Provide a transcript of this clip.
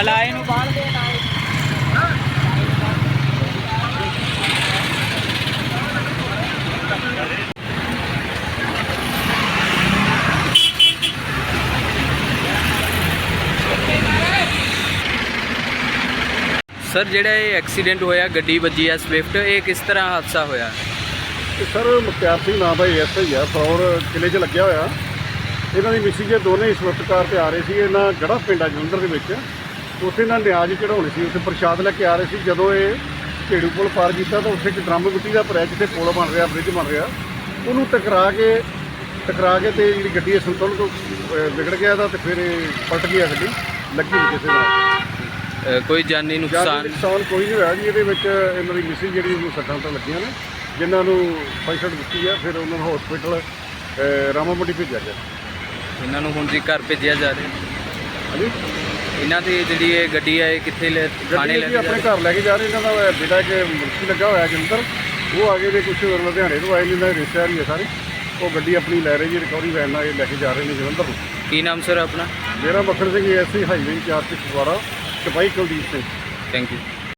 Alloy ਨੂੰ ਬਾਹਰ ਦੇ ਅਲਾਏ ਸਰ ਜਿਹੜਾ ਇਹ ਐਕਸੀਡੈਂਟ ਹੋਇਆ ਗੱਡੀ ਵੱਜੀ ਆ ਸਵਿਫਟ ਇਹ ਕਿਸ ਤਰ੍ਹਾਂ ਹਾਦਸਾ ਹੋਇਆ? ਸਰ ਮੁਖਤਿਆਰ ਸਿੰਘ ਨਾਮ ਦਾ ਐਸਆਈ ਆ ਫੌਰ ਕਿਲੇ 'ਚ ਲੱਗਿਆ ਹੋਇਆ। ਇਹਨਾਂ ਦੀ ਮਿਸੀ ਜੇ ਦੋਨੇ ਹੀ ਸਵਿਫਟ ਕਾਰ ਤੇ ਆ ਰਹੇ ਸੀ ਇਹਨਾਂ ਗੜਾ ਪਿੰਡ ਆ ਜਲੰਧਰ ਦੇ ਵਿੱਚ। ਉੱਥੇ ਇਹਨਾਂ ਨਿਆਜ਼ ਚੜਾਉਣੇ ਸੀ ਉੱਥੇ ਪ੍ਰਸ਼ਾਦ ਲੈ ਕੇ ਆ ਰਹੇ ਸੀ। ਜਦੋਂ ਇਹ ਢੇੜੂ ਪੁਲ ਪਾਰ ਕੀਤਾ ਤਾਂ ਉੱਥੇ ਇੱਕ ਡਰਮ ਮਿੱਟੀ ਦਾ ਭਰਿਆ ਜਿੱਥੇ ਪੁਲ ਬਣ ਰਿਹਾ ਬ੍ਰਿਜ ਬਣ ਰਿਹਾ। ਉਹਨੂੰ ਟਕਰਾ ਕੇ ਟਕਰਾ ਕੇ ਤੇ ਜਿਹੜੀ ਗੱਡੀ ਹੈ ਸੰਤੁਲਨ ਤੋਂ ਅਹ, ਵਿਗੜ ਗਿਆ ਤਾਂ ਤੇ ਫਿਰ ਇਹ ਪਲਟ ਗਈ ਗੱਡੀ ਲੱਗੀ ਨਹੀਂ ਕਿਸੇ ਨਾਲ। ਅ, ਕੋਈ ਜਾਨੀ ਜਾਨੀ ਨੁਕਸਾਨ? ਨੁਕਸਾਨ ਕੋਈ ਨਹੀਂ ਹੋਇਆ ਜੀ ਇਹਦੇ ਵਿੱਚ ਇਹਨਾਂ ਦੀ ਮਿਸਿਸ ਜਿਹੜੀ ਨੂੰ ਸੱਟਾਂ ਤਾਂ ਲੱਗੀਆਂ ਨੇ ਜਿਨ੍ਹਾਂ ਨੂੰ ਫਸਟ ਦਿੱਤੀ ਆ ਫਿਰ ਉਹਨਾਂ ਨੂੰ ਹਸਪੀਟਲ ਰਾਮਾਮੰਡੀ ਭੇਜਿਆ ਗਿਆ। ਇਹਨਾਂ ਨੂੰ ਹੁਣ ਜੀ ਘਰ ਭੇਜਿਆ ਜਾ ਰਿਹਾ। ਹਾਂਜੀ? ਇਹਨਾਂ ਦੀ ਜਿਹੜੀ ਇਹ ਗੱਡੀ ਹੈ ਇਹ ਕਿੱਥੇ ਲੈ ਥਾਣੇ ਗੱਡੀ ਲੈ ਜੀ ਆਪਣੇ? ਘਰ ਲੈ ਕੇ ਜਾ ਰਹੇ ਇਹਨਾਂ ਦਾ ਬੇਟਾ ਕਿ ਮੁਰਸੀ ਲੱਗਾ ਹੋਇਆ ਜਲੰਧਰ। ਉਹ ਆਗੇ ਦੇ ਕੁਝ ਲੁਧਿਆਣੇ ਤੋਂ ਆਏ ਨੇ ਇਹਨਾਂ ਦੇ ਰਿਸ਼ਤੇਦਾਰ ਹੀ ਆ ਸਾਰੇ ਉਹ ਗੱਡੀ ਆਪਣੀ ਲੈ ਰਹੇ ਜੀ ਰਿਕਵਰੀ ਵੈਨ ਨਾਲ ਇਹ ਲੈ ਕੇ ਜਾ ਰਹੇ ਨੇ ਜਲੰਧਰ ਨੂੰ ਕੀ ਨਾਮ ਸਰ ਆਪਣਾ? ਮੇਰਾ Makhan Singh SC highway incharge Phagwara ਸਿਪਾਹੀ ਕੁਲਦੀਪ ਸਿੰਘ। Thank you